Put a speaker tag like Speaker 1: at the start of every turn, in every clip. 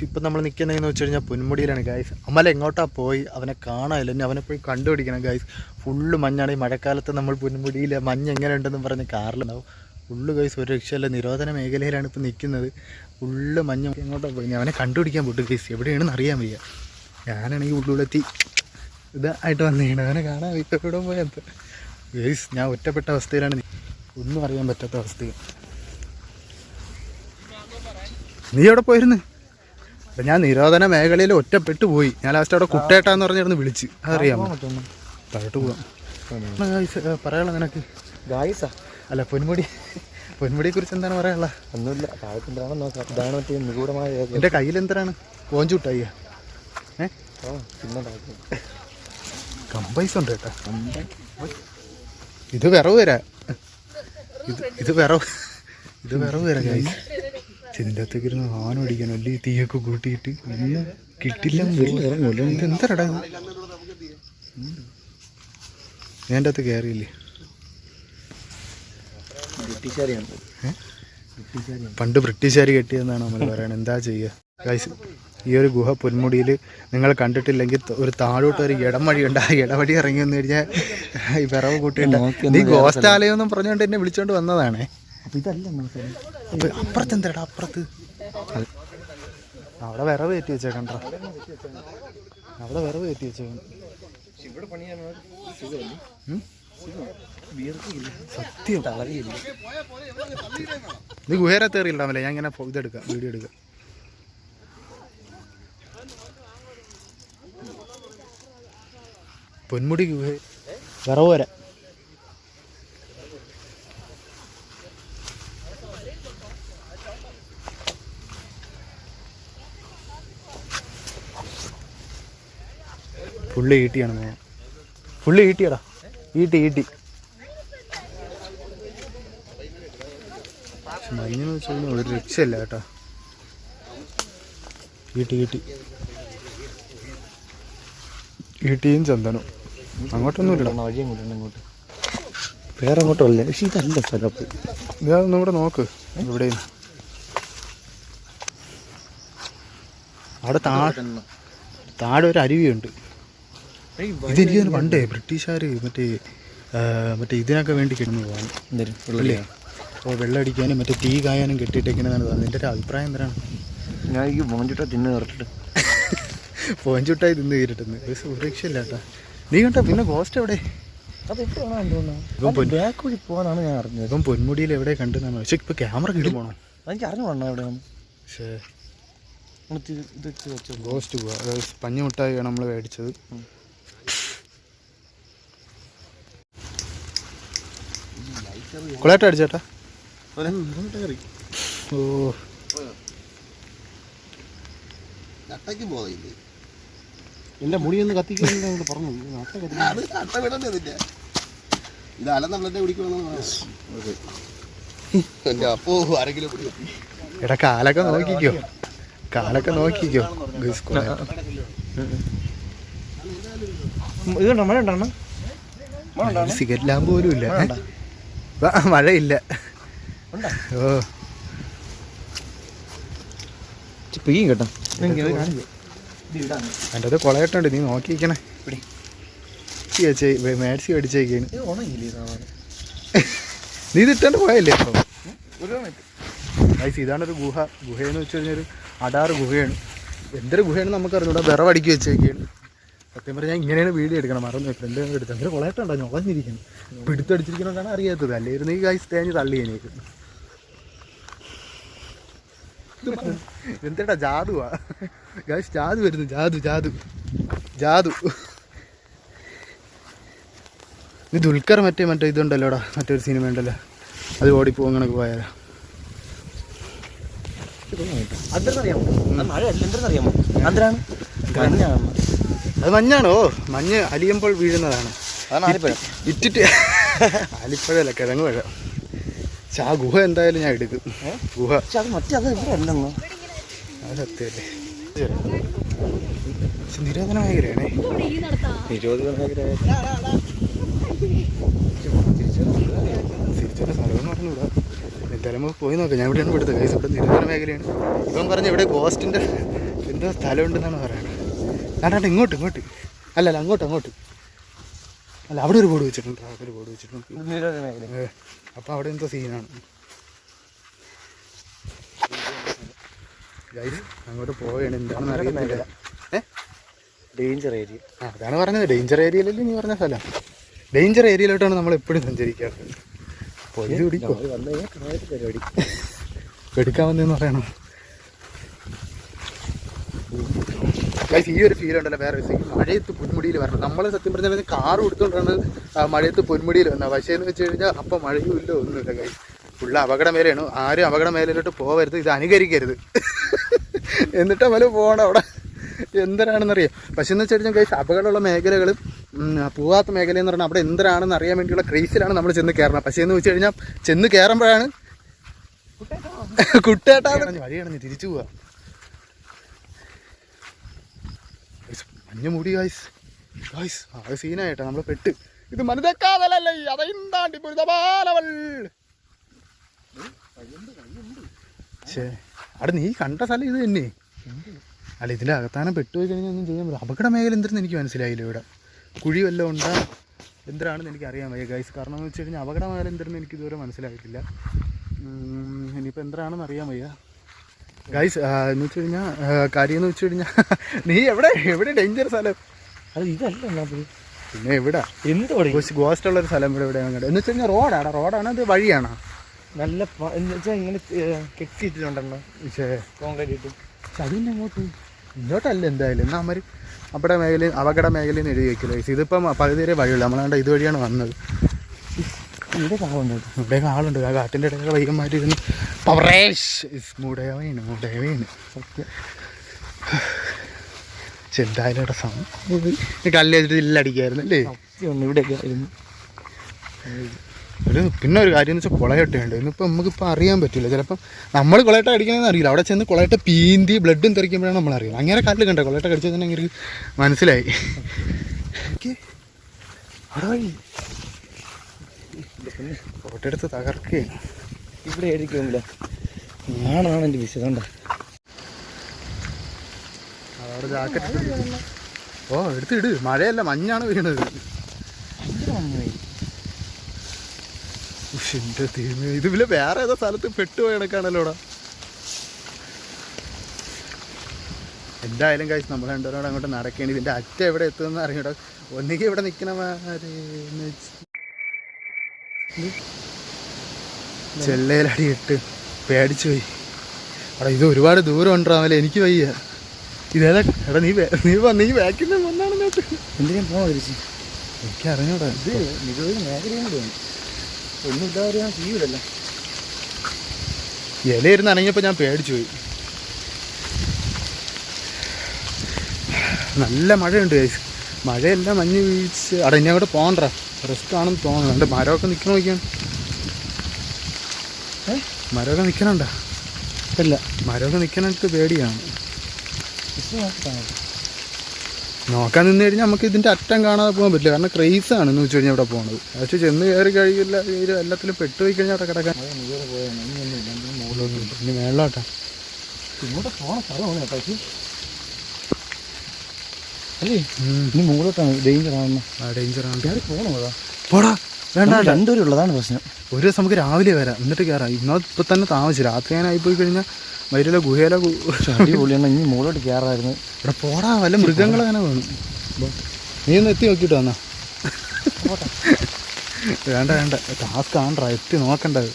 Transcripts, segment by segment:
Speaker 1: ഇപ്പം നമ്മൾ നിൽക്കുന്നതെന്ന് വെച്ച് കഴിഞ്ഞാൽ പൊന്മുടിയിലാണ് ഗായ്സ് അമല എങ്ങോട്ടാ പോയി? അവനെ കാണാനില്ല. ഇനി അവനെ പോയി കണ്ടുപിടിക്കണം ഗായ്സ് ഫുള്ള് മഞ്ഞാണ്. ഈ മഴക്കാലത്ത് നമ്മൾ പൊന്മുടിയിൽ മഞ്ഞ് എങ്ങനെ ഉണ്ടെന്ന് പറഞ്ഞ് കാറിലുണ്ടാവും. ഫുള്ള് ഗൈസ് ഒരു രക്ഷയല്ല. നിരോധന മേഖലയിലാണ് ഇപ്പം നിൽക്കുന്നത്. ഫുള്ള് മഞ്ഞ്. എങ്ങോട്ടാ പോയി? ഞാൻ അവനെ കണ്ടുപിടിക്കാൻ പോട്ടു ഗൈസ് എവിടെയാണെന്ന് അറിയാൻ വയ്യ. ഞാനാണെങ്കിൽ ഉള്ളിലെത്തി. ഇതായിട്ട് വന്നിരിക്കണം അവനെ കാണാൻ എവിടെ പോയത് ഗൈസ് ഞാൻ ഒറ്റപ്പെട്ട അവസ്ഥയിലാണ് ഒന്നും അറിയാൻ പറ്റാത്ത അവസ്ഥയിൽ. നീ എവിടെ പോയിരുന്നു? അപ്പം ഞാൻ നിരോധന മേഖലയിൽ ഒറ്റപ്പെട്ടു പോയി. ഞാൻ ലാസ്റ്റ് അവിടെ കുട്ടേട്ടാന്ന് പറഞ്ഞിരുന്നു വിളിച്ച്. അറിയാമോ താഴോട്ട് പോവാം പറയാനുള്ള നിനക്ക്?
Speaker 2: ഗായ്സാ?
Speaker 1: അല്ല പൊന്മുടി പൊന്മുടിയെ കുറിച്ച് എന്താണ് പറയാനുള്ള
Speaker 2: ഒന്നുമില്ല. താഴത്ത് എന്താണെന്ന് നോക്കാം. ഇതാണ് മറ്റേ നിഗൂഢമായ.
Speaker 1: എന്റെ കയ്യിൽ എന്താണ്? കോഞ്ചുട്ടായിയ. ഏ. കമ്പൈസ് ഉണ്ട് കേട്ടോ. ഇത് വിറവ് വരാ. ഇത് ഇത് വിറവ് ഇത് വിറവ് വരാ കായ് ഇതിന്റെ അകത്തേക്ക് ഇരുന്ന് ആന അടിക്കണം അല്ലേ? ഈ തീയൊക്കെ കൂട്ടിയിട്ട്. ഇല്ല കിട്ടില്ല ഇത് എന്തരടാ ഞാൻ എന്റെ അകത്ത് കയറിയില്ലേ? പണ്ട് ബ്രിട്ടീഷുകാർ കെട്ടിയെന്നാണ് നമ്മൾ പറയുന്നത് എന്താ ചെയ്യുക? ഗൈസ് ഈ ഒരു ഗുഹ പൊന്മുടിയിൽ നിങ്ങൾ കണ്ടിട്ടില്ലെങ്കിൽ ഒരു താഴോട്ട് ഒരു ഇടമഴി ഉണ്ട് ആ ഇടവഴി ഇറങ്ങി വന്നു കഴിഞ്ഞാൽ ഈ വിറവ് കൂട്ടിയിട്ട്. നീ ഗോസ്റ്റാലയം എന്നും പറഞ്ഞുകൊണ്ട് എന്നെ വിളിച്ചോണ്ട് വന്നതാണേ.
Speaker 2: അപ്പൊ ഇതല്ല മനസ്സിലായി
Speaker 1: അപ്പുറത്ത് എന്താടാ? അപ്പുറത്ത്. അവിടെ വിറവ് കയറ്റി വെച്ചേക്കണ്ട അവിടെ വിറവ് കയറ്റി വെച്ചേക്കണം സത്യം.
Speaker 2: ഇത്
Speaker 1: നീ ഗുഹേരത്ത് കയറിയില്ലാമല്ലേ ഞാൻ ഇങ്ങനെ ഇതെടുക്കാം വീഡിയോ എടുക്കാം. പൊന്മുടി ഗുഹ. വിറവ് വരാം. ഫുള്ള് ഈട്ടിയാണ് മോ ഫുള്ള് ഈട്ടിയടാ. ഈട്ടി ഈട്ടി. മഞ്ഞെന്ന് വെച്ച് കഴിഞ്ഞാൽ ഒരു രക്ഷയില്ല കേട്ടോ. ഈട്ടി ഈട്ടി. ഈട്ടിയും ചന്ദനും. അങ്ങോട്ടൊന്നും ഇല്ല
Speaker 2: വഴി അങ്ങോട്ട് അങ്ങോട്ട് വേറെ അല്ല പക്ഷേ ഇതല്ല സ്ഥലം അപ്പൊ
Speaker 1: ഇതൊന്നും കൂടെ നോക്ക്. ഇവിടെ അവിടെ താഴെ താഴെ ഒരു അരുവിയുണ്ട്. ഇതെനിക്ക് പണ്ടേ ബ്രിട്ടീഷുകാർ മറ്റേ മറ്റേ ഇതിനൊക്കെ വേണ്ടി കിടന്നു പോകാൻ അല്ലേ? അപ്പോൾ വെള്ളം അടിക്കാനും മറ്റേ ടീ കായാനും കെട്ടിയിട്ടേക്കുന്നതാണ് തോന്നുന്നത് എന്റെ ഒരു അഭിപ്രായം എന്താണ്?
Speaker 2: ഞാൻ ഈ പോഞ്ചുട്ട തിന്ന് കയറിട്ട്
Speaker 1: പോഞ്ചുട്ടായി തിന്ന് കയറിട്ടെന്ന് ഒരു സുരക്ഷയില്ല കേട്ടോ നീ കണ്ടോ പിന്നെ ഗോസ്റ്റ് എവിടെ?
Speaker 2: ബാക്ക് പോകാനാണ് ഞാൻ അറിഞ്ഞത്.
Speaker 1: ഇപ്പം പൊന്മുടിയിൽ എവിടെ കണ്ടെന്നാണ് പക്ഷെ ഇപ്പൊ ക്യാമറ കിട്ടി പോകണം
Speaker 2: എനിക്ക് അറിഞ്ഞോളാം എവിടെയാണ്
Speaker 1: പക്ഷേ
Speaker 2: ഇത് ഇത് വെച്ചോ.
Speaker 1: ഗോസ്റ്റ് പോവാ. അതായത് പഞ്ഞുമുട്ടായിയാണ് നമ്മൾ മേടിച്ചത്. കുളേട്ട അടിച്ചേട്ടാ ഓ
Speaker 2: എന്റെ മുടി ഒന്ന് കത്തിക്കുന്നു പറഞ്ഞു
Speaker 3: അട്ട ഇത് എന്റെ അപ്പോ ആരെങ്കിലും പിടി
Speaker 1: എടാ കാലൊക്കെ നോക്കിക്കോ കാലൊക്കെ നോക്കിക്കോ.
Speaker 2: ഇതുണ്ടോ മഴ ഉണ്ടോ
Speaker 1: ഒരു സിഗരറ്റ് ലാമ്പ് പോലും ഇല്ല മഴയില്ല. ഓ.
Speaker 2: കേട്ടോ.
Speaker 1: എന്റെ അത് കൊളയട്ടുണ്ട് നീ നോക്കിയിരിക്കണേ. മേടിച്ച് മേടിച്ചേക്കാണ്. നീ ഇതിട്ടോണ്ട് പോയല്ലേ അപ്പം ഗൈസ് ഇതാണൊരു ഗുഹ. ഗുഹയെന്ന് വെച്ച് കഴിഞ്ഞാൽ ഒരു അടാറ് ഗുഹയാണ്. എന്തൊരു ഗുഹയാണ് നമുക്ക് അറിഞ്ഞൂടാ വിറവടിക്ക് വെച്ചേക്കാണ്. സത്യം പറഞ്ഞാൽ ഇങ്ങനെയാണ് വീഡിയോ എടുക്കണം മറന്നു ഫ്രണ്ട് അങ്ങനെ കുളയട്ടുണ്ടോ ഞാൻ ഞൊളഞ്ഞിരിക്കുന്നു പിടുത്തടിച്ചിരിക്കണമെന്നാണ് അറിയാത്തത്. അല്ലായിരുന്നു ഈ ഗൈസ് തേഞ്ഞ് തള്ളി എനിക്ക് എന്തേട്ടാ ജാതുവാ ഗൈസ് ജാതു വരുന്നു. ജാതു ജാതു ജാതു ഇത് ദുൽഖർ മറ്റേ മറ്റേ ഇതുണ്ടല്ലോടാ? മറ്റൊരു സിനിമ ഉണ്ടല്ലോ. അത് ഓടിപ്പോ അങ്ങനെ പോയാലോ.
Speaker 2: അതെന്നറിയാമോ മഴ അല്ല എന്തെന്നറിയാമോ അന്തരാണ് മഞ്ഞാണ്
Speaker 1: അത് മഞ്ഞാണോ? മഞ്ഞ് അലിയുമ്പോൾ വീഴുന്നതാണ്. ഇറ്റിട്ട് ആലിപ്പഴമല്ല കിഴങ്ങ് പഴം. പക്ഷെ ആ ഗുഹ എന്തായാലും ഞാൻ എടുക്കും. ഗുഹ.
Speaker 2: അത്
Speaker 1: സത്യമല്ലേ. നിരോധന മേഖലയാണേ
Speaker 2: നിരോധന
Speaker 1: തിരിച്ചൊരു സ്ഥലമെന്ന് പറഞ്ഞുകൂടാ. എന്തായാലും നമുക്ക് പോയി നോക്കാം. ഞാൻ ഇവിടെയാണ് ഇവിടുത്തെ കൈസ് ഇവിടെ നിരോധന മേഖലയാണ് ഇവൻ പറഞ്ഞ ഇവിടെ ഗോസ്റ്റിന്റെ എന്തോ സ്ഥലം ഉണ്ടെന്നാണ് പറയുന്നത് അല്ലാണ്ട് ഇങ്ങോട്ട് ഇങ്ങോട്ട്. അല്ല അല്ല അങ്ങോട്ട് അങ്ങോട്ട്. അല്ല അവിടെ ഒരു ബോർഡ് വെച്ചിട്ടുണ്ട്. അവിടെ ഒരു ബോർഡ് വെച്ചിട്ടുണ്ട്.
Speaker 2: നിരോധന മേഖല
Speaker 1: ഏ, അപ്പൊ അവിടെ എന്തോ സീനാണ്. അങ്ങോട്ട് പോവുകയാണ്. എന്താണെന്ന് അറിയത്തില്ല
Speaker 2: ഡേഞ്ചർ ഏരിയ
Speaker 1: ആ, അതാണ് പറഞ്ഞത്. ഡേഞ്ചർ ഏരിയയിലല്ലേ നീ പറഞ്ഞ സ്ഥലം? ഡേഞ്ചർ ഏരിയയിലോട്ടാണ് നമ്മൾ എപ്പോഴും സഞ്ചരിക്കാറ്. പിടിക്കോ.
Speaker 2: കാര്യം പരിപാടി.
Speaker 1: എടുക്കാൻ വന്നെന്ന് പറയണം? ഗൈസ് ഈ ഒരു ഫീൽ ഉണ്ടല്ലോ വേറെ ഒരു ഈ മഴയത്ത് പൊന്മുടിയിൽ വരണം. നമ്മൾ സത്യം പറഞ്ഞാൽ കാർ കൊടുത്തോണ്ടാണ് മഴയത്ത് പൊന്മുടിയിൽ വന്നത് പക്ഷേ എന്ന് വെച്ച് കഴിഞ്ഞാൽ അപ്പം മഴയും ഇല്ല ഒന്നുമില്ല ഗൈസ് ഫുള്ള് അപകട മേലെയാണ് ആരും അപകട മേലിലോട്ട് പോകരുത് ഇത് അനുകരിക്കരുത്. എന്നിട്ട് അവൽ പോകണം അവിടെ. എന്തരാണെന്നറിയാം? പക്ഷെ എന്ന് വെച്ച് കഴിഞ്ഞാൽ ഗൈസ് അപകടമുള്ള മേഖലകൾ പോവാത്ത മേഖല എന്ന് പറഞ്ഞാൽ അവിടെ എന്തരാണെന്ന് അറിയാൻ വേണ്ടിയുള്ള ക്രീസിലാണ് നമ്മൾ ചെന്ന് കയറണം പക്ഷേ എന്ന് വെച്ച് കഴിഞ്ഞാൽ ചെന്ന് കയറുമ്പോഴാണ് കുട്ടേട്ടാ വഴിയാണെന്ന് തിരിച്ചു പോവാ ഗൈസ്, മഞ്ഞ മുടി ഗായ്സ് ഗായ്സ് അത് സീനായിട്ടാ നമ്മൾ പെട്ട്. ഇത് മനുതക്കാതലല്ലേ അതെന്താണ്ടി പുരുതപാലവൾ അവിടെ നീ കണ്ട സ്ഥലം ഇത് തന്നെ. അല്ല ഇതിന്റെ അകത്താനം പെട്ടുപോയി കഴിഞ്ഞാൽ ഒന്നും ചെയ്യാൻ പറ്റില്ല. അപകട മേഖല എന്തിനും എനിക്ക് മനസ്സിലായില്ല ഇവിടെ. കുഴി വല്ലതും ഉണ്ടാ? എന്തിനാണെന്ന് എനിക്ക് അറിയാൻ വയ്യ ഗൈസ് കാരണം എന്ന് വെച്ച് കഴിഞ്ഞാൽ അപകട മേഖല എന്തിനും എനിക്ക് ഇതുവരെ മനസ്സിലായിട്ടില്ല. ഇനിയിപ്പോൾ എന്തിനാണെന്ന് അറിയാൻ വയ്യ. ഗൈസ് എന്ന് വെച്ച് കഴിഞ്ഞാൽ കാര്യം എന്ന് വെച്ച് കഴിഞ്ഞാൽ നീ എവിടെ? എവിടെ ഡേഞ്ചർ സ്ഥലം?
Speaker 2: അത് ഇതല്ല ഒന്നാമത്
Speaker 1: പിന്നെ എവിടെ?
Speaker 2: എന്ത്
Speaker 1: ഗോസ്റ്റ് ഉള്ള ഒരു സ്ഥലം ഇവിടെ എവിടെയാണ് എന്ന് വെച്ച് കഴിഞ്ഞാൽ റോഡാണ് റോഡാണ് അത് വഴിയാണോ?
Speaker 2: നല്ല പ- എന്ന് വെച്ചാൽ ഇങ്ങനെ കെട്ടിയിട്ടുണ്ടല്ലോ കെട്ടിയിട്ടുണ്ടെണ്ണ കോൺക്രീറ്റ്
Speaker 1: അതിന്റെ അങ്ങോട്ട് ഇങ്ങോട്ടല്ല എന്തായാലും. എന്നാൽ അമ്മര് അവിടെ മേഖല അപകട മേഖലയിൽ എഴുതി വെക്കില്ല ഗൈസ് ഇതിപ്പം പകുതി വരെ വഴിയുള്ളൂ. നമ്മളാണ്ട് ഇതുവഴിയാണ് വന്നത്.
Speaker 2: ഇവിടെ കാളുണ്ട്
Speaker 1: ഇവിടെ ആളുണ്ട് ആ കാട്ടിന്റെ ഇടയിലൊക്കെ വൈകന്മാർ പവറേഷ്
Speaker 2: സത്യം
Speaker 1: ചെന്തായാലും ഇവിടെ സമയം കല്ല് വെച്ചിട്ട് ഇല്ലടിക്കായിരുന്നു അല്ലേ?
Speaker 2: ഇവിടെയൊക്കെ ആയിരുന്നു.
Speaker 1: ഒരു പിന്നെ ഒരു കാര്യം എന്ന് വെച്ചാൽ കുളയട്ടയുണ്ട് ഇന്നിപ്പോൾ നമുക്കിപ്പോൾ അറിയാൻ പറ്റില്ല. ചിലപ്പം നമ്മൾ കുളയട്ട അടിക്കണമെന്ന് അറിയില്ല. അവിടെ ചെന്ന് കുളയട്ട പീന്തി ബ്ലഡും തെറിക്കുമ്പോഴാണ് നമ്മൾ അറിയുന്നത്. അങ്ങനെ കല്ല് കണ്ടോ. കുളയട്ട കടിച്ചത് തന്നെ എനിക്ക് മനസ്സിലായി. ഫോട്ടോ എടുത്ത് തകർക്കുകയാണ്.
Speaker 2: ഇവിടെ ആയിരിക്കുമില്ല ഞാനാണ് എന്റെ വിശദണ്ട
Speaker 1: അവിടെ ജാക്കറ്റ് ഓ എടുത്തിട് മഴയല്ല മഞ്ഞാണ് വീണത്.
Speaker 2: ഭയങ്കര
Speaker 1: തീമ ഇത് പിന്നെ വേറെ ഏതോ സ്ഥലത്ത് പെട്ടുപോയ കണക്കാണല്ലോടാ എന്തായാലും കഴിച്ച് നമ്മൾ രണ്ടുപേരോട് അങ്ങോട്ട് നടക്കേണ്ടി ഇതിന്റെ അറ്റ എവിടെ എത്തുമെന്ന് അറിയട്ടോ ഒന്നുകിൽ ഇവിടെ നിൽക്കണമാര് ചെല്ലയിലടി ഇട്ട് പേടിച്ചു പോയി. എടാ ഇത് ഒരുപാട് ദൂരം ഉണ്ടാവില്ല എനിക്ക് വയ്യ. ഇതേതാ? എടാ നീ നീ നീ ബാക്കിൽ വന്നാണ് നോട്ട്
Speaker 2: എന്തിനാ പോകാൻ തിരിച്ച്
Speaker 1: എനിക്ക് അറിഞ്ഞൂടാ
Speaker 2: ഇത് നിരോധന മേഖലയുണ്ട് ഒന്നും ഇല്ലാതെ ഞാൻ ചെയ്യൂലല്ലോ
Speaker 1: ഇല ഇരുന്ന് അനങ്ങിയപ്പോൾ ഞാൻ പേടിച്ചു പോയി. നല്ല മഴയുണ്ട് ഗൈസ് മഴയെല്ലാം മഞ്ഞ് വീഴ്ച അവിടെ ഇനി അങ്ങോട്ട് പോകണ്ട. റിസ്ക് ആണെന്ന് തോന്നുന്നു. എന്റെ മരമൊക്കെ നിൽക്കണ നോക്കിയാണ്
Speaker 2: ഏ?
Speaker 1: മരമൊക്കെ നിൽക്കണണ്ട
Speaker 2: ഇല്ല
Speaker 1: മരമൊക്കെ നിൽക്കണിട്ട് പേടിയാണ്. നോക്കാൻ നിന്ന് കഴിഞ്ഞാൽ നമുക്ക് ഇതിന്റെ അറ്റം കാണാതെ പോകാൻ പറ്റില്ല. കാരണം ക്രേസ് ആണ് എന്ന് വെച്ച് കഴിഞ്ഞാൽ അവിടെ പോകുന്നത് പക്ഷെ ചെന്ന് കയറി കഴിയില്ല കയറി എല്ലാത്തിലും പെട്ടുപോയി കഴിഞ്ഞാൽ അവിടെ കിടക്കാൻ. ഇനി മേളിലോട്ടാ.
Speaker 2: ഇങ്ങോട്ട് പോണ സ്ഥലമാണ് കേട്ടോ പക്ഷേ അല്ലേ? ഇനി മുകളിലോട്ടാണ്. ഡേഞ്ചർ ആണെന്ന്.
Speaker 1: ആ ഡേഞ്ചറാണ്
Speaker 2: ആണ്. പോകണം അതാ?
Speaker 1: പോടാ. വേണ്ട
Speaker 2: രണ്ടുപേരുള്ളതാണ് പ്രശ്നം.
Speaker 1: ഒരു ദിവസം നമുക്ക് രാവിലെ വരാം. എന്നിട്ട് കയറാം. ഇന്നോ ഇപ്പം തന്നെ താമസിച്ചു രാത്രി ഞാൻ ആയിപ്പോയി കഴിഞ്ഞാൽ വൈരില ഗുഹയിലെ
Speaker 2: അടിപൊളിയാണ്. ഇനി മുകളിലോട്ട് കയറായിരുന്നു
Speaker 1: ഇവിടെ പോടാ വല്ല മൃഗങ്ങളങ്ങനെ വേണം നീ ഒന്ന് എത്തി നോക്കിയിട്ട് വന്നാ വേണ്ട വേണ്ട. ടാസ്ക് ആണ്ടാ എത്തി നോക്കണ്ടത്.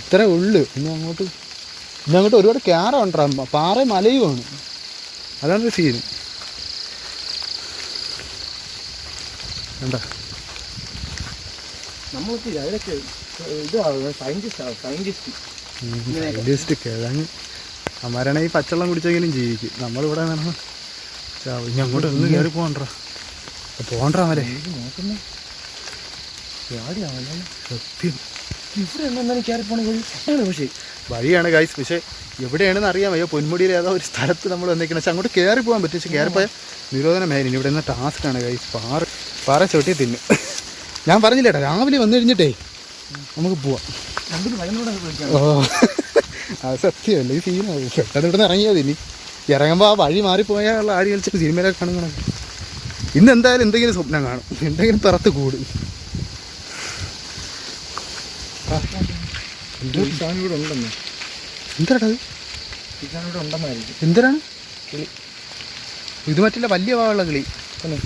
Speaker 1: ഇത്രേ ഉള്ളു. ഇനി അങ്ങോട്ട് ഇനി അങ്ങോട്ട് ഒരുപാട് ക്യാറ ഉണ്ടാ പാറ മലയുമാണ്. അതാണ് സീൻ വേണ്ട.
Speaker 2: നമ്മൾക്ക് അതിലൊക്കെ ഇതാവുക സയന്റിസ്റ്റ് സയന്റിസ്റ്റ്
Speaker 1: സയന്റിസ്റ്റ് കിഴങ്ങ് അമ്മാരാണെ ഈ പച്ചവെള്ളം കുടിച്ചെങ്കിലും ജീവിക്കും. നമ്മളിവിടെ ചാവും ഇനി അങ്ങോട്ട് ഒന്ന് കയറി പോകണ്ട. പോകണ്ട അവരെ.
Speaker 2: നോക്കുന്നേ?
Speaker 1: സത്യം.
Speaker 2: ഇവിടെ എന്തെന്നാലും കയറി പോണ വഴി ആണ് പക്ഷേ.
Speaker 1: വഴിയാണ് ഗൈസ് പക്ഷേ എവിടെയാണെന്ന് അറിയാൻ വയ്യ. പൊന്മുടിയിൽ ഏതോ ഒരു സ്ഥലത്ത് നമ്മൾ വന്നിരിക്കണം പക്ഷെ അങ്ങോട്ട് കയറി പോകാൻ പറ്റും പക്ഷെ കയറിപ്പോയാൽ നിരോധന മേലിന് ഇവിടെ നിന്ന് ടാസ്ക്കാണ് ഗൈസ് പാറ പാറ ചവിട്ടി തിന്നും. ഞാൻ പറഞ്ഞില്ലേട്ടാ രാവിലെ വന്നു കഴിഞ്ഞിട്ടേ നമുക്ക് പോവാം. ഓ അത് സത്യമല്ല ഈ സീന പെട്ടെന്ന് ഇവിടെ നിന്ന് ഇറങ്ങിയത് ഇനി. ഇറങ്ങുമ്പോൾ ആ വഴി മാറിപ്പോയാൽ ആടി കളിച്ചിട്ട് സിനിമയിലൊക്കെ കാണുന്ന ഇന്ന് എന്തായാലും എന്തെങ്കിലും സ്വപ്നം കാണും. എന്തെങ്കിലും പുറത്ത് കൂടും. എന്തിനാണ്?
Speaker 2: കിളി.
Speaker 1: ഇത് മറ്റില്ല വലിയ വാവുള്ള കിളി.
Speaker 2: തന്നെ.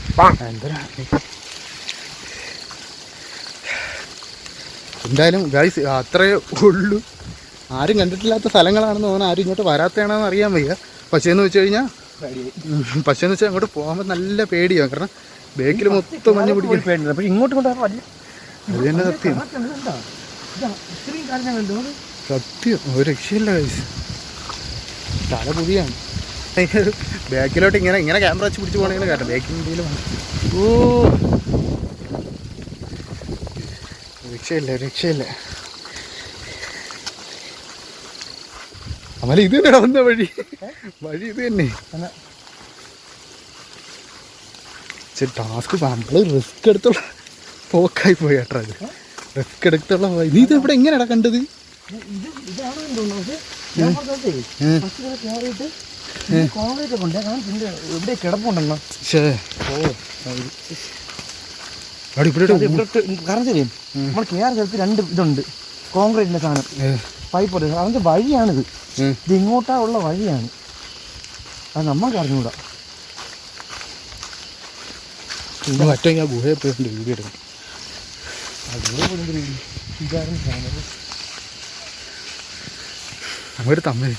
Speaker 1: എന്തായാലും ഗൈസ് അത്രേ ഉള്ളൂ. ആരും കണ്ടിട്ടില്ലാത്ത സ്ഥലങ്ങളാണെന്ന് തോന്നുന്നു. ആരും ഇങ്ങോട്ട് വരാത്തതാണെന്ന് അറിയാൻ വയ്യ. പക്ഷേ എന്ന് വെച്ച് കഴിഞ്ഞാൽ പക്ഷേ എന്ന് വെച്ചാൽ അങ്ങോട്ട് പോകുമ്പോൾ നല്ല പേടിയാണ് കാരണം ബേക്കിൽ മൊത്തം മഞ്ഞ് പിടിക്കും.
Speaker 2: പക്ഷെ ഇങ്ങോട്ട്
Speaker 1: അത് തന്നെ സത്യം. സത്യം. ഒരു രക്ഷയില്ല ഗൈസ് തല പുതിയാണ്. ബാക്കിലോട്ട് ഇങ്ങനെ ഇങ്ങനെ ക്യാമറ വെച്ച് പിടിച്ച് പോകണമെങ്കിൽ കാരണം ബാക്കിൽ ഓ. രക്ഷയില്ല രക്ഷയില്ല. അമല ഇത് തന്നെ വന്ന വഴി. വഴി ഇത് തന്നെ. ടാസ്ക് നമ്മൾ റിസ്ക് എടുത്തുള്ള പോക്കായി പോയി കേട്ടോ അത്. റിസ്ക് എടുത്തുള്ള നീ ഇത് ഇവിടെ എങ്ങനെയാടാ കണ്ടത്?
Speaker 2: കോൺക്രീറ്റ് കൊണ്ട് ഞാൻ പിന്നെ എവിടെ കിടപ്പുണ്ടെന്നോ. ഓ
Speaker 1: അവിടെ ഇവിടെ
Speaker 2: അത് ഇവിടെ കാരണം നമ്മൾ സ്ഥലത്ത് രണ്ട് ഇതുണ്ട്. കോൺക്രീറ്റിന്റെ സാധനം. പൈപ്പ് ഉണ്ട്. അതിന്റെ വഴിയാണിത്. ഇത് ഇങ്ങോട്ടാ ഉള്ള വഴിയാണ്. അത് നമ്മൾക്ക്
Speaker 1: അറിഞ്ഞുകൂടാ മറ്റേ ഞാൻ ഗുഹയെ വീഡിയോ തമ്മിൽ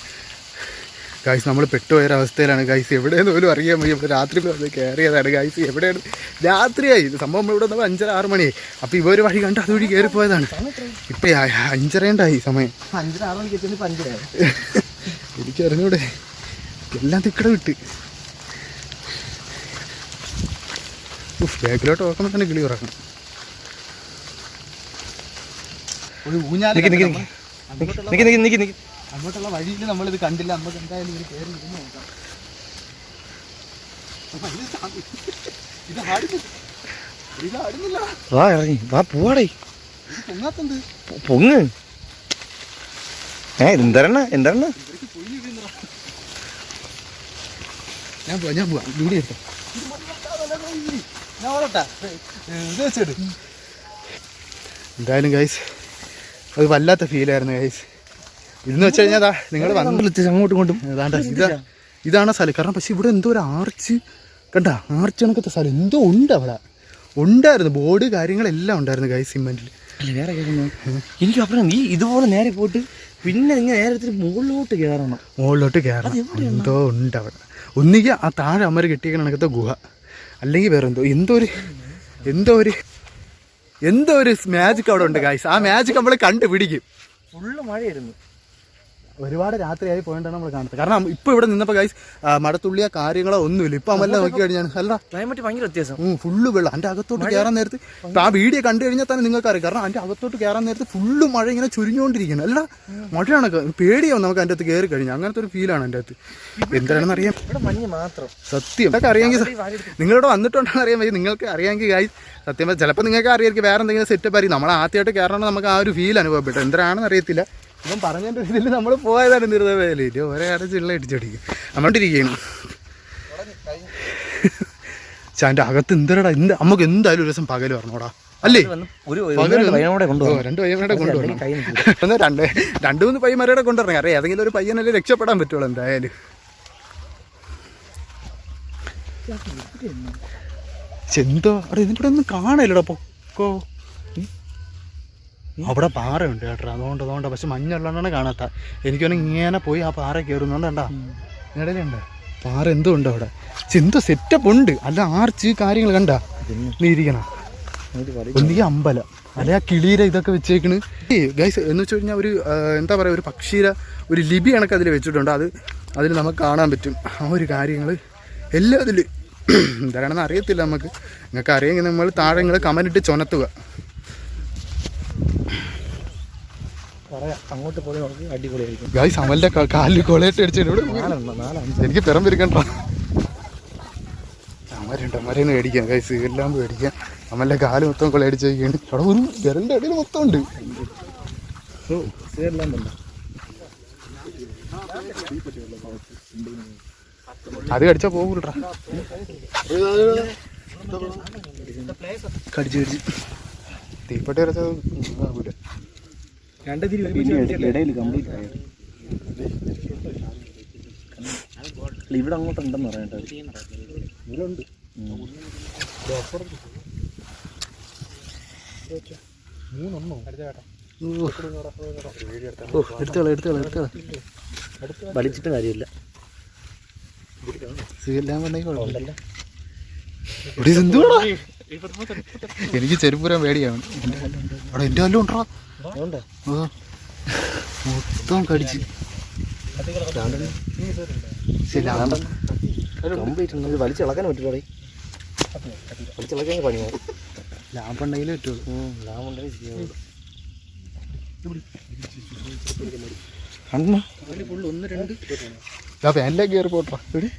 Speaker 1: ഗൈസ് നമ്മൾ പെട്ടുപോയൊരവസ്ഥയിലാണ്. ഗൈസ് എവിടെയെന്ന് പോലും അറിയാൻ വയ്യ. രാത്രി കയറിയതാണ് ഗൈസ് എവിടെയാണ്? രാത്രിയായി. സംഭവം നമ്മൾ ഇവിടെ വന്നപ്പോൾ അഞ്ചര ആറ് മണിയായി. അപ്പോൾ ഇവർ വഴി കണ്ട് അതുവഴി കയറിപ്പോയതാണ് ഇപ്പം അഞ്ചരയുണ്ടായി സമയം.
Speaker 2: അഞ്ചര ആറ് മണിക്ക് എത്തുമ്പോൾ അഞ്ചരയായി
Speaker 1: എനിക്ക് അറിഞ്ഞൂടെ? എല്ലാം തിക്കട വിട്ട്. ഉഫ്, ബാക്കിലോട്ട് നോക്കുമ്പോൾ തന്നെ കിളി ഉറക്കണം ഒരു ഊഞ്ഞാൽ
Speaker 2: നിക്ക്, നിക്ക്,
Speaker 1: നമ്മൾ അങ്ങോട്ടുള്ള
Speaker 2: നിക്ക് നിക്ക് നിക്ക് നിക്ക്.
Speaker 1: അങ്ങോട്ടുള്ള വഴിയിൽ നമ്മളിത് കണ്ടില്ല. നമുക്ക് എന്തായാലും ഇത് കയറി ഇരുന്ന് നോക്കാം. ഇത് ഇത് ആടുന്നില്ല
Speaker 2: വാ ഇറങ്ങി. വാ പോവാടേ. പൊങ്ങ്. ഏ എന്തരണ എന്തരണ.
Speaker 1: ഞാൻ പോവാ ഞാൻ പോവാ. ലൂടി എടുത്തോ. ഞാൻ ഓടട്ടാ ഇത് വെച്ചിട്ട് എന്തായാലും ഗൈസ് അത് വല്ലാത്ത ഫീലായിരുന്നു ഗൈസ് ഇതെന്ന് വെച്ച് കഴിഞ്ഞാൽ നിങ്ങൾ വന്നിട്ട്
Speaker 2: അങ്ങോട്ടും ഇങ്ങോട്ടും?
Speaker 1: ഏതാണ്ട് ഇതാ ഇതാണ് സ്ഥലം. കാരണം പക്ഷെ ഇവിടെ എന്തോ ഒരു ആർച്ച് കണ്ട ആർച്ച് കണക്കത്തെ സ്ഥലം എന്തോ ഉണ്ട് അവിടെ. ഉണ്ടായിരുന്നു ബോർഡ് കാര്യങ്ങളെല്ലാം ഉണ്ടായിരുന്നു ഗൈ സിമെന്റിൽ
Speaker 2: അല്ല വേറെ കേൾക്കുന്നു. എനിക്ക് അപ്പുറം നീ ഇതുപോലെ നേരെ പോയിട്ട് പിന്നെ ഇങ്ങനെ നേരെ ഇത്തിരി മുകളിലോട്ട് കയറണം.
Speaker 1: മുകളിലോട്ട് കയറണം. എന്തോ ഉണ്ട് അവിടെ. ഒന്നുകിൽ ആ താഴെ അമ്മര് കെട്ടിയേക്കണ കണക്കത്തെ ഗുഹ. അല്ലെങ്കിൽ വേറെ എന്തോ എന്തോ ഒരു എന്തോ ഒരു എന്തോ ഒരു മാജിക് അവിടെ ഉണ്ട് ഗൈസ് ആ മാജിക് നമ്മൾ കണ്ടുപിടിക്കും.
Speaker 2: ഫുള്ള് മഴയായിരുന്നു.
Speaker 1: ഒരുപാട് രാത്രിയായി പോയിട്ടാണ് നമ്മൾ കാണുന്നത്. കാരണം ഇപ്പൊ ഇവിടെ നിന്നപ്പോ ഗൈസ് മടത്തുള്ളിയ കാര്യങ്ങളോ ഒന്നുമില്ല. ഇപ്പൊ അമ്മല്ല നോക്കി കഴിഞ്ഞാൽ അല്ല
Speaker 2: ക്ലൈമറ്റ് ഭയങ്കര വ്യത്യാസം.
Speaker 1: ഫുള്ള് വെള്ളം. അന്റെ അകത്തോട്ട് കയറാൻ നേരത്ത് ആ വീഡിയോ കണ്ടു കഴിഞ്ഞാൽ തന്നെ നിങ്ങൾക്ക് അറിയാം കാരണം അന്റെ അകത്തോട്ട് കയറാൻ നേരത്ത് ഫുള്ള് മഴ ഇങ്ങനെ ചുരിഞ്ഞുകൊണ്ടിരിക്കണം അല്ല മഴയാണ്? പേടിയോ പേടിയാവും നമുക്ക് അതിന്റെ അകത്ത് കയറി കഴിഞ്ഞാൽ അങ്ങനത്തെ ഒരു ഫീലാണ് അതിന്റെ അകത്ത്. എന്താണെന്ന് അറിയാം.
Speaker 2: ഇവിടെ മഞ്ഞ് മാത്രം.
Speaker 1: സത്യം. ഇതൊക്കെ അറിയാമെങ്കിൽ നിങ്ങളിവിടെ വന്നിട്ടുണ്ടെന്ന് അറിയാൻ വയ്യ. നിങ്ങൾക്ക് അറിയാമെങ്കിൽ ഗൈസ് സത്യം ചിലപ്പോൾ നിങ്ങൾക്ക് അറിയാമായിരിക്കും വേറെ എന്തെങ്കിലും സെറ്റപ്പ് ആയിരിക്കും. നമ്മൾ ആദ്യമായിട്ട് കയറണമെന്ന് നമുക്ക് ആ ഒരു ഫീൽ അനുഭവപ്പെട്ടു. എന്താണെന്ന് അറിയത്തില്ല. ഇപ്പം പറഞ്ഞതിന്റെ ഇതിൽ നമ്മൾ പോയതാണ് നിർത്തവേലി ഇത് ഒരേ അട ചിള്ള ഇടിച്ചടിക്കും. നമ്മളിരിക്കുകയാണ് ചാന്റെ അകത്ത് എന്തരടാ? എന്ത് നമുക്ക് എന്തായാലും ഒരു ദിവസം പകൽ പറഞ്ഞോടാ അല്ലേ? രണ്ടു പയ്യന്മാരെ കൊണ്ടുവരണം ഒന്ന് രണ്ട് രണ്ട് മൂന്ന് പയ്യന്മാരുടെ കൊണ്ടുവരണം അറിയാം ഏതെങ്കിലും ഒരു പയ്യനല്ലേ രക്ഷപ്പെടാൻ പറ്റുള്ളൂ എന്തായാലും. എന്തോ അവിടെ ഇതിന്റെ കൂടെ ഒന്നും കാണയില്ലടാ പൊക്കോ. അവിടെ പാറയുണ്ട് കേട്ടോ. അതുകൊണ്ട് അതുകൊണ്ട്. പക്ഷെ മഞ്ഞുള്ളതാണ് കാണാത്ത. എനിക്കൊന്ന് ഇങ്ങനെ പോയി ആ പാറ കയറുന്നുണ്ട് കണ്ടാ ഇടയിലുണ്ട് പാറ എന്തോ ഉണ്ട് അവിടെ. ചിന്ത എന്തോ സെറ്റപ്പ് ഉണ്ട്. അല്ല ആർച്ച് കാര്യങ്ങൾ കണ്ടാ? നീ ഇരിക്കണ. അമ്പലം. അല്ലെ ആ കിളീര ഇതൊക്കെ വെച്ചേക്കണ്. ഗൈസ് എന്ന് വെച്ച് കഴിഞ്ഞാൽ ഒരു എന്താ പറയുക ഒരു പക്ഷീര ഒരു ലിപി കണക്ക് അതിൽ വെച്ചിട്ടുണ്ട്. അത് അതിൽ നമുക്ക് കാണാൻ പറ്റും. ആ ഒരു കാര്യങ്ങൾ എല്ലാം അതിൽ എന്താണെന്ന് അറിയത്തില്ല നമുക്ക്. നിങ്ങൾക്ക് അറിയാമെങ്കിൽ നമ്മൾ താഴെ നിങ്ങൾ കമന്റ് ഇട്ട് ചുനത്തുക
Speaker 2: പറയാം അങ്ങോട്ട് പോയി നമുക്ക് അടിപൊളിയായിരിക്കും.
Speaker 1: ഗൈസ് അമലിന്റെ കാലിൽ കൊളയിട്ട് അടിച്ചിട്ട് ഇവിടെ
Speaker 2: നാലെണ്ണം നാലഞ്ച്
Speaker 1: എനിക്ക് പിറം പിരിക്കണ്ട അമരുണ്ട് അമരന്ന് മേടിക്കാം ഗൈസ് എല്ലാം മേടിക്കാം. അമലിന്റെ കാൽ മൊത്തം കൊള്ളയടിച്ചേക്കാണ് അവിടെ ഒരു വിരലിന്റെ അടിയിൽ മൊത്തം ഉണ്ട്
Speaker 2: എല്ലാം തന്നെ
Speaker 1: അത് കടിച്ചാ പോകൂട്ടാ കടിച്ചു കടിച്ച്. തീപ്പെട്ടി വരച്ചത്
Speaker 2: രണ്ട് തിരി ഇടയിൽ കംപ്ലീറ്റ് ആയി. ഇവിടെ അങ്ങോട്ട് ഉണ്ടെന്ന് പറയട്ടെ. ഇവിടെ ഉണ്ട്
Speaker 1: എടുത്തോളാം എടുത്തോളാം എടുത്തോളാം
Speaker 2: വലിച്ചിട്ട് കാര്യമില്ല.
Speaker 1: എനിക്ക് ചെരുപ്പുരാൻ പേടിയാണ്. അവിടെ എന്റെ വല്ലതും ഉണ്ടോ. മൊത്തം കടിച്ച്.
Speaker 2: കംപ്ലീറ്റ് വലിച്ചിളക്കാൻ പറ്റില്ല വലിച്ചിളക്കാൻ
Speaker 1: പറ്റുള്ളൂ
Speaker 2: ലാഭം ഉണ്ടെങ്കിൽ ചെയ്യാവുള്ളൂ
Speaker 1: പാനിലേക്ക് കയറി പോട്ടാ. ഇവിടെ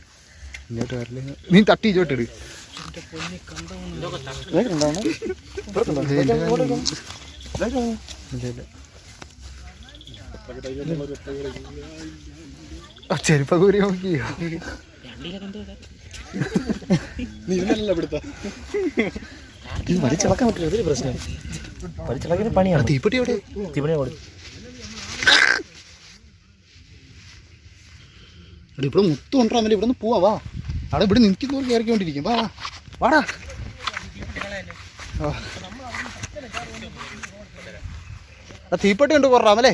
Speaker 1: ഇങ്ങോട്ട് വരല്ലേ നീ തട്ടി ഇങ്ങോട്ട് ഇട്. ഇല്ല, ഇല്ല. ചെരുപ്പ കൂരി നോക്കിയോ
Speaker 2: ഇത് വലിച്ചിളക്കാൻ പറ്റില്ല അതൊരു പ്രശ്നം. വലിച്ചിളക്കിന് പണിയാണ്.
Speaker 1: തീപ്പെട്ടി എവിടെ?
Speaker 2: തീപ്പണി അവിടെ.
Speaker 1: എടാ ഇവിടെ മുത്തു കൊണ്ടുവരാൻ വേണ്ടി ഇവിടെ നിന്ന് പോവാ വാ. അവിടെ ഇവിടെ നിൽക്കുന്നവർ കയറിക്കൊണ്ടിരിക്കും വാ. വാ. വാടാ. ആ തീപ്പെട്ടി ഉണ്ട് കുറേ അല്ലേ?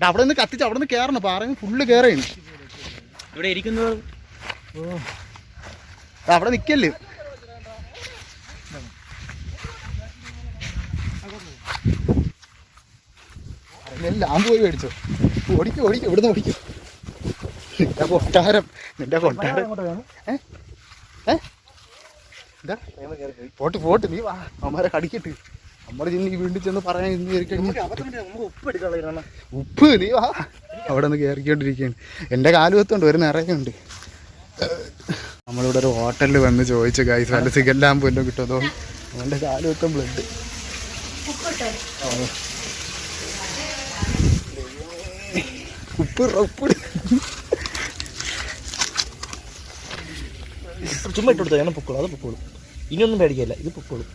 Speaker 1: അവിടെ നിന്ന് കത്തിച്ച് അവിടെ നിന്ന് കയറണം പാറയും ഫുള്ള് കയറിയാണ്
Speaker 2: ഇവിടെ ഇരിക്കുന്നത്?
Speaker 1: അവിടെ നിൽക്കല്ലേ ലാമ്പ് പോയി മേടിച്ചോ. ഓടിക്കും ഓടിക്കും ഇവിടുന്ന് ഓടിക്കും. നിന്റെ കൊട്ടാരം നിന്റെ കൊട്ടാരം. ഏ? ഏ? ഇതാ പോട്ട് പോട്ട് നീ വാ. അമ്മമാരെ കടിക്കട്ട്. നമ്മൾ ചെന്ന് വീണ്ടും ചെന്ന് പറയാൻ ഇന്ന്
Speaker 2: ഉപ്പ്
Speaker 1: നീ വാ. അവിടെ നിന്ന് കയറിക്കൊണ്ടിരിക്കുകയാണ് കാലു കാലുവത്തുണ്ട് ഒരു നിറയുണ്ട്. നമ്മളിവിടെ ഒരു ഹോട്ടലിൽ വന്ന് ചോദിച്ചു ഗൈസ് നല്ല സിഗല്ലാം പോലും കിട്ടുമോ? കാലു കാലുവത്തം ബ്ലഡ് ഉപ്പ് ഉപ്പ്.
Speaker 2: ചുമ്മാ ഇട്ട് കൊടുത്താൽ ഞാൻ പൊക്കോളൂ അത് പൊക്കോളും. ഇനിയൊന്നും പേടിക്കില്ല ഇത് പൊക്കോളും.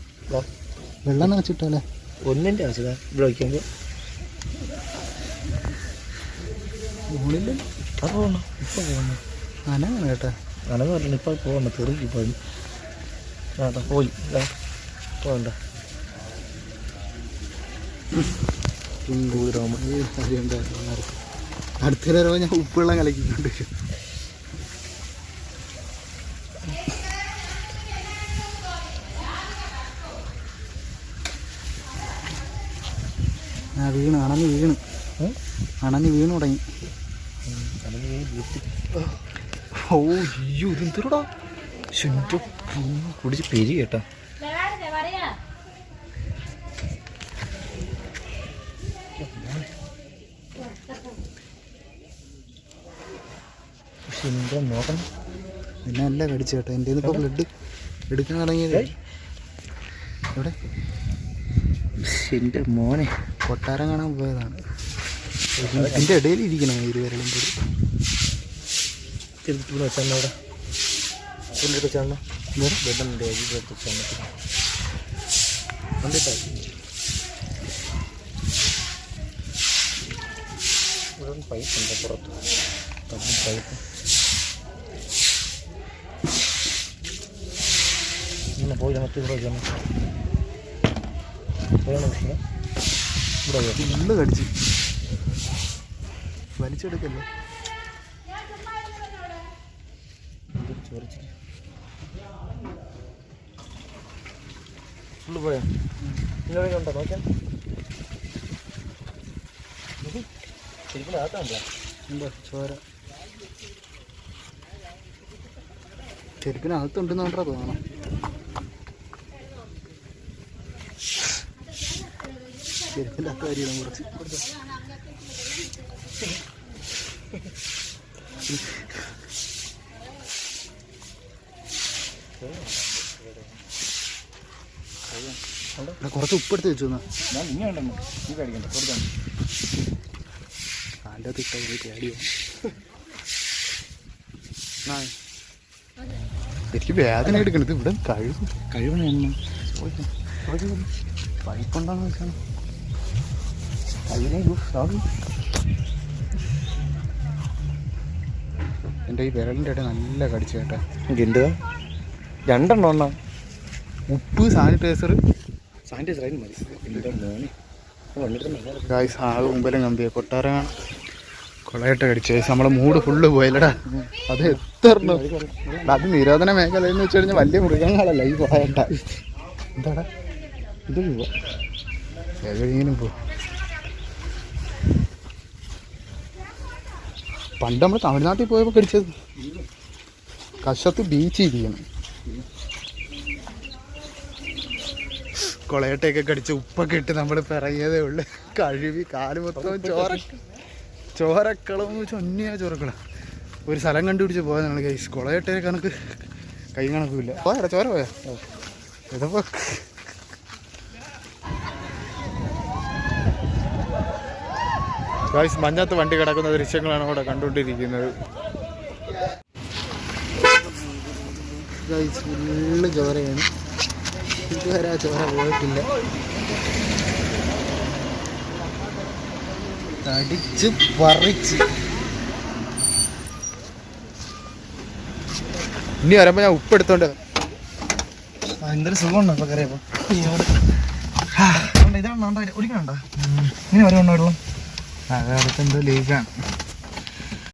Speaker 1: വെള്ളം നിറച്ചിട്ടല്ലേ
Speaker 2: ഒന്നിന്റെ ആവശ്യത ഇവിടെ വയ്ക്കുമ്പോൾ
Speaker 1: ഫോണിൽ
Speaker 2: ഇപ്പം പോകണം ഇപ്പം പോകണം
Speaker 1: അനങ്ങനെ കേട്ടാ.
Speaker 2: അനന്ന് പറഞ്ഞു ഇപ്പം പോകണ്ട തെറുക്കി പോയി. ആട്ടാ പോയി. ദാ, പോകണ്ട
Speaker 1: അടുത്ത ഞാൻ ഉപ്പുവെള്ളം കലക്കിക്കൊണ്ട് വരും. വീണ് അണഞ്ഞ് വീണ്. അണഞ്ഞ് വീണ് തുടങ്ങി. ഓ അയ്യോ ഇതെന്തോടാ ശുദ്ധ
Speaker 2: കുടിച്ച് പെരി കേട്ടാ. പക്ഷെ നോക്കണം
Speaker 1: നിന്നെ അല്ല കടിച്ചു കേട്ടോ? എന്റെ ഇപ്പോൾ ബ്ലഡ് എടുക്കാൻ തുടങ്ങിയത്. എവിടെ?
Speaker 2: എന്റെ മോനെ.
Speaker 1: കൊട്ടാരം കാണാൻ പോയതാണ്. ഇതിന്റെ ഇടയിൽ ഇരിക്കണം ഇരുവരെയും കൂടി.
Speaker 2: തിരുത്തിവിടെ വെച്ചാൽ അവിടെ. ബെഡുണ്ട് വെച്ചാൽ കണ്ടിട്ടായി ഇവിടെ പൈപ്പ് ഉണ്ട് പുറത്ത്. തമ്മിൽ പൈപ്പ് ഇങ്ങനെ പോയി നമുക്ക് ഇവിടെ പോയാണോ വിഷയം
Speaker 1: ഫുള്ള് കടിച്ച്. വലിച്ചെടുക്കല്ലേ?
Speaker 2: ഫുള്ള് പോയാ? ഉണ്ടോ നോക്കാം ശരിക്കും അകത്താണ്ടോ
Speaker 1: എന്താ ചോര. ചെരുപ്പിനകത്തുണ്ടെന്ന് കൊണ്ടാ തോന്നണം. ചെരുപ്പിന്റെ അകത്ത് കാര്യമാണ് കുറച്ച് കുറച്ച് ഉപ്പെടുത്ത് വെച്ചു അതിന്റെ അകത്ത് ഇട്ടാൽ പേടിയോ. എനിക്ക് വേദന എടുക്കണത് ഇവിടെ കഴിവ്.
Speaker 2: കഴിവണ പൈപ്പുണ്ടാന്ന് വെച്ചാണ് കയ്യിലെ സോറി
Speaker 1: എന്റെ ഈ വിരലിന്റെ ഇടയിൽ നല്ല കടിച്ചു കേട്ടാ.
Speaker 2: എന്ത് രണ്ടെണ്ണം ഒന്നാ?
Speaker 1: ഉപ്പ് സാനിറ്റൈസർ.
Speaker 2: സാനിറ്റൈസർ ആയിരുന്നു മതി.
Speaker 1: ഗായ്സ് ആകെ മുമ്പിലും കമ്പിയ കൊട്ടാരം കൊളയിട്ട് കടിച്ചു. നമ്മളെ മൂഡ് ഫുള്ള് പോയല്ലടാ. അത് എത്ര അത് നിരോധന മേഖല എന്ന് വെച്ച് കഴിഞ്ഞാൽ വലിയ മൃഗങ്ങളല്ല ഈ കൊളയട്ട. എന്താടാ? ഇത് പോവാ ഏതെങ്കിലും പോ. പണ്ട് നമ്മൾ തമിഴ്നാട്ടിൽ പോയപ്പോൾ കടിച്ചത്. കശത്ത് ബീച്ച് ഇരിക്കണം കൊളയട്ടയൊക്കെ കടിച്ച് ഉപ്പൊക്കെ ഇട്ട് നമ്മൾ പിറങ്ങിയതേ ഉള്ളു. കഴുകി കാൽ മൊത്തം ചോര ചോരക്കളം ചൊന്നിയാ ചോരക്കളം. ഒരു സ്ഥലം കണ്ടുപിടിച്ച് നമ്മൾ കൈസ് കൊളയട്ടയെ കണക്ക് കൈ കണക്കില്ല. ചോര പോയാ. ഇതപ്പോ ഗായ്സ് മഞ്ഞത്ത് വണ്ടി കിടക്കുന്ന ദൃശ്യങ്ങളാണ് ഇവിടെ കണ്ടുകൊണ്ടിരിക്കുന്നത്. ഗായ്സ് ഫുള്ള് ചോരയാണ്. ഇതുവരെ ആ ചോര പോയിട്ടില്ല. തടിച്ച് പറിച്ച്. ഇനി വരുമ്പോ ഞാൻ ഉപ്പെടുത്തോണ്ട്
Speaker 2: എന്തൊരു സുഖമുണ്ടോ കറിയപ്പോ ഇതാണ് ഒരിക്കലുണ്ടോ ഇങ്ങനെ വരുന്നുണ്ടോ വെള്ളം
Speaker 1: അതടുത്ത് എന്തോ ലീക്കാണ്